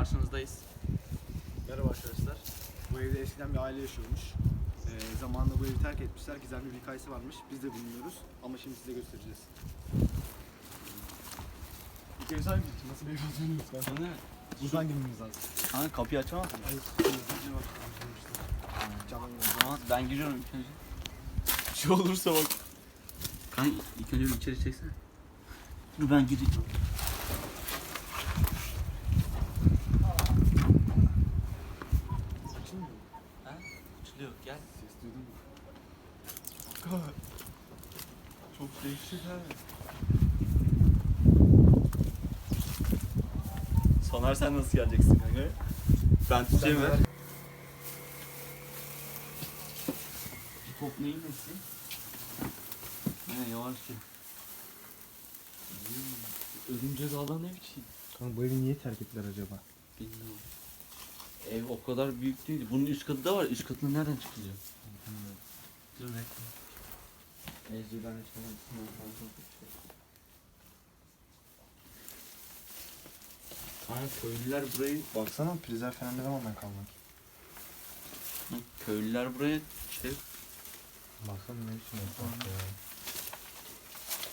karşınızdayız. Merhaba arkadaşlar. Bu evde eskiden bir aile yaşıyormuş. Ee, zamanında bu evi terk etmişler. Güzel bir hikayesi varmış. Biz de bilmiyoruz ama şimdi size göstereceğiz. İlk ev sahibi nasıl bir ev olduğunu ben sana. Buradan girmemiz lazım. Ha kapıyı açamaz mı? Hayır. Zincir var. Ben giriyorum ilk önce. Bir şey olursa bak. Kanka ilk önce bir içeri çeksene. Dur ben gireyim. Kanka. Çok değişik ha. Soner sen nasıl geleceksin kanka? Ben ver. ver. Top neyin nesi? Ne yavaş ki. Örümcek ağdan ne biçim? Kanka bu evi niye terk ettiler acaba? Bilmiyorum. Ev o kadar büyük değil. Bunun üst katı da var. Üst katına nereden çıkılıyor? Dur bekle. Ezgi'den Kanka köylüler burayı Baksana prizler falan ne zamandan kalmak? Hı, köylüler buraya şey Baksana ne biçim yapmak ya.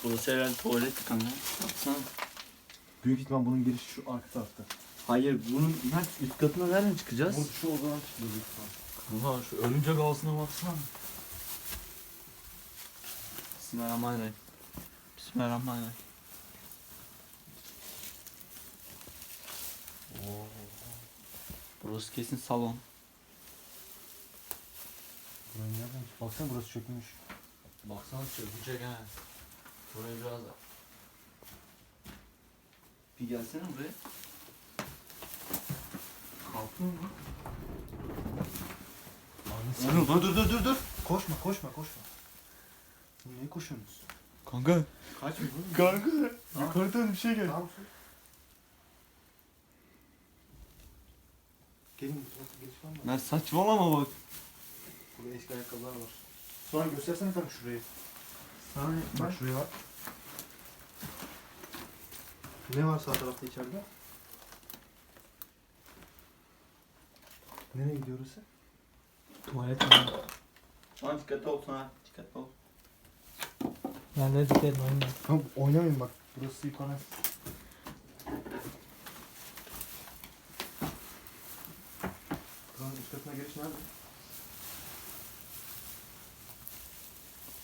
burası herhalde tuvalet kanka. Baksana. Büyük ihtimal bunun girişi şu arka tarafta. Hayır bunun Mert üst katına nereden çıkacağız? Bu şu odadan çıkıyor büyük ihtimal. Kanka şu örümcek ağzına baksana. Bismillahirrahmanirrahim. Bismillahirrahmanirrahim. Oo. Burası kesin salon. Burayı nereden? Baksana burası çökmüş. Baksana çökecek ha. Buraya biraz da. Bir gelsene buraya. Kalkmıyor mu? Oğlum dur dur dur dur dur. Koşma koşma koşma. Oğlum niye koşuyorsunuz? Kanka. Kaçma oğlum. Kanka. Yukarıdan bir şey gel. Tamam. Gelin bu tarafa geç var mı? Saçmalama bak. Burada eski ayakkabılar var. Sonra göstersene kanka şurayı. Sana Bak şuraya bak. Ne var sağ tarafta içeride? Nereye gidiyor orası? Tuvalet mi? Sana dikkatli ol sana. Dikkatli ol. Yerlere dikkat edin oyunda. Tamam oynamayın bak. Burası yukarı. Buranın üst katına giriş nerede?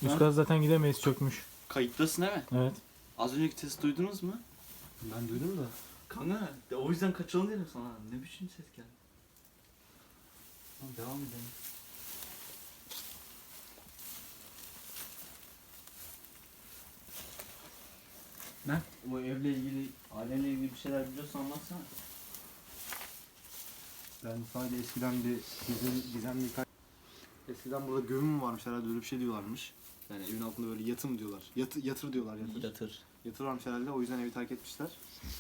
Üst kata zaten gidemeyiz çökmüş. Kayıttasın değil mi? Evet. Az önceki sesi duydunuz mu? Ben duydum da. Kanka o yüzden kaçalım dedim sana. Ne biçim ses geldi? Tamam devam edelim. Mert bu evle ilgili, ailenle ilgili bir şeyler biliyorsan anlatsana. Ben sadece eskiden bir gizem, gizemli birkaç... Eskiden burada gömü mü varmış herhalde öyle bir şey diyorlarmış. Yani evin altında böyle yatım diyorlar. Yatı, yatır diyorlar yatır. Yatır. Yatır varmış herhalde o yüzden evi terk etmişler.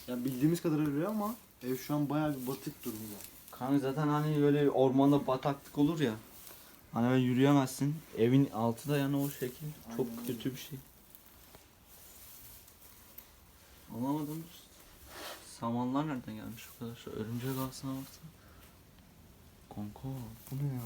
Ya bildiğimiz kadarıyla öyle ama ev şu an bayağı bir batık durumda. Kanka zaten hani böyle ormanda bataklık olur ya. Hani böyle yürüyemezsin. Evin altı da yani o şekil. Çok Aynen kötü bir şey. Anlamadım. Samanlar nereden gelmiş? Şu örümcek ağasına baksana. Kanka Bu ne ya?